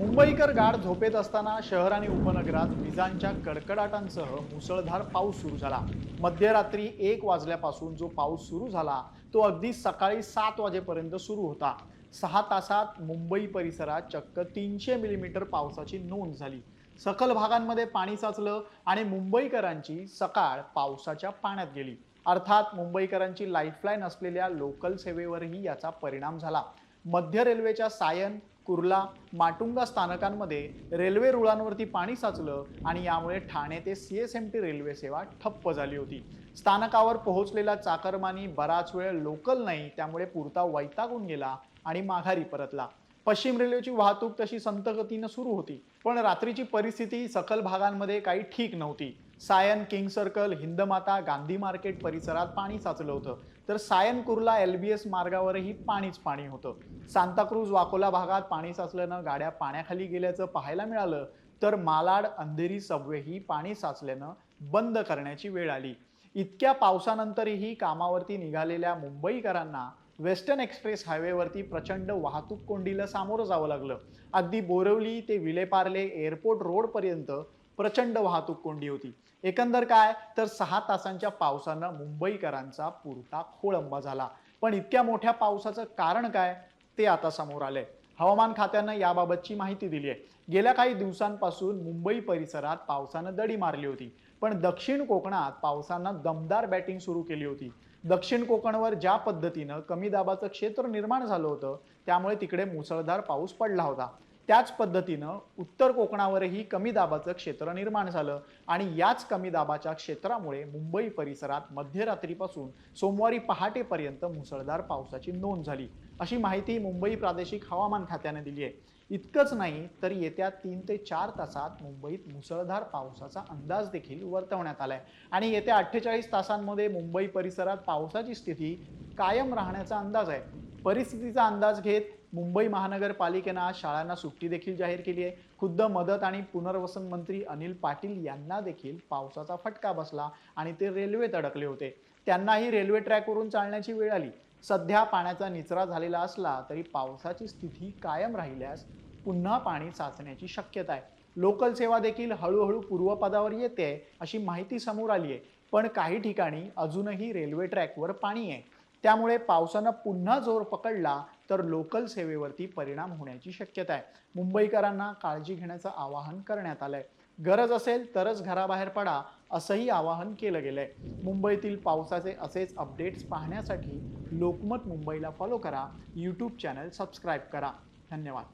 मुंबईकर गाढ झोपेत असताना शहर आणि उपनगरात विजांच्या कडकडाटांसह मुसळधार पाऊस सुरू झाला. मध्यरात्री एक वाजल्यापासून जो पाऊस सुरू झाला तो अगदी सकाळी सात वाजेपर्यंत सुरू होता. सहा तासात मुंबई परिसरात चक्क तीनशे मिलीमीटर पावसाची नोंद झाली. सखल भागांमध्ये पाणी साचलं आणि मुंबईकरांची सकाळ पावसाच्या पाण्यात गेली. अर्थात मुंबईकरांची लाईफलाईन असलेल्या लोकल सेवेवरही याचा परिणाम झाला. मध्य रेल्वेच्या सायन कुर्ला माटुंगा स्थानकांमध्ये रेल्वे रुळांवरती पाणी साचलं आणि यामुळे ठाणे ते C S M T railway सेवा ठप्प झाली होती. स्थानकावर पोहोचलेला चाकरमानी बराच वेळ लोकल नाही त्यामुळे पुरता वैतागून गेला आणि माघारी परतला. पश्चिम रेल्वेची वाहतूक तशी संत गतीनं सुरू होती पण रात्रीची परिस्थिती सखल भागांमध्ये काही ठीक नव्हती. Sion king circle Hindmata Gandhi market परिसरात पाणी साचलं होतं. तर Sion Kurla L B S मार्गावरही पाणीच पाणी होतं. सांताक्रूज वाकोला भागात पाणी साचल्यानं गाड्या पाण्याखाली गेल्याचं पाहायला मिळालं. तर मालाड अंधेरी सबवेही पाणी साचल्यानं बंद करण्याची वेळ आली. इतक्या पावसानंतरही कामावरती निघालेल्या मुंबईकरांना वेस्टर्न एक्सप्रेस हायवेवरती प्रचंड वाहतूक कोंडीला सामोरं जावं लागलं. अगदी बोरवली ते विलेपार्ले एअरपोर्ट रोडपर्यंत प्रचंड वाहतूक कोंडी होती. एकंदर काय? तर सहा तासांच्या पावसानं मुंबईकरांचा पुरता खोळंबा झाला. पण इतक्या मोठ्या पावसाचं कारण काय? ते आता समोर आलंय. हवामान खात्यानं याबाबतची माहिती दिली आहे. गेल्या काही दिवसांपासून मुंबई परिसरात पावसानं दडी मारली होती. पण दक्षिण कोकणात पावसानं दमदार बॅटिंग सुरू केली होती. दक्षिण कोकणवर ज्या पद्धतीनं कमी दाबाचं क्षेत्र निर्माण झालं होतं त्यामुळे तिकडे मुसळधार पाऊस पडला होता. त्याच पद्धतीनं उत्तर कोकणावरही कमी दाबाचं क्षेत्र निर्माण झालं. आणि याच कमी दाबाच्या क्षेत्रामुळे मुंबई परिसरात मध्यरात्रीपासून सोमवारी पहाटेपर्यंत मुसळधार पावसाची नोंद झाली. अशी माहिती मुंबई प्रादेशिक हवामान खात्याने दिली आहे. इतकंच नाही तर येत्या तीन ते चार तासात मुंबईत मुसळधार पावसाचा अंदाज देखील वर्तवण्यात आलाय. आणि येत्या अठ्ठेचाळीस तासांमध्ये मुंबई परिसरात पावसाची स्थिती कायम राहण्याचा अंदाज आहे. परिस्थितीचा अंदाज घेत मुंबई महानगरपालिकेनं आज शाळांना सुट्टी देखील जाहीर केली आहे. खुद्द मदत आणि पुनर्वसन मंत्री अनिल पाटील यांना देखील पावसाचा फटका बसला आणि ते रेल्वेत अडकले होते. त्यांनाही रेल्वे ट्रॅकवरून चालण्याची वेळ आली. सध्या पाण्याचा निचरा झालेला असला तरी पावसाची स्थिती कायम राहिल्यास पुन्हा पाणी साचण्याची शक्यता आहे. लोकल सेवा देखील हळूहळू पूर्वपदावर येते अशी माहिती समोर आली आहे. पण काही ठिकाणी अजूनही रेल्वे ट्रॅकवर पाणी आहे. त्यामुळे पावसानं पुन्हा जोर पकडला तर लोकल सेवेवरती परिणाम होण्याची शक्यता आहे. मुंबईकरांना काळजी घेण्याचं आवाहन करण्यात आलंय. गरज असेल तरच घराबाहेर पडा असंही आवाहन केलं गेलंय. मुंबईतील पावसाचे असेच अपडेट्स पाहण्यासाठी लोकमत मुंबईला फॉलो करा. यूट्यूब चॅनल सबस्क्राईब करा. धन्यवाद.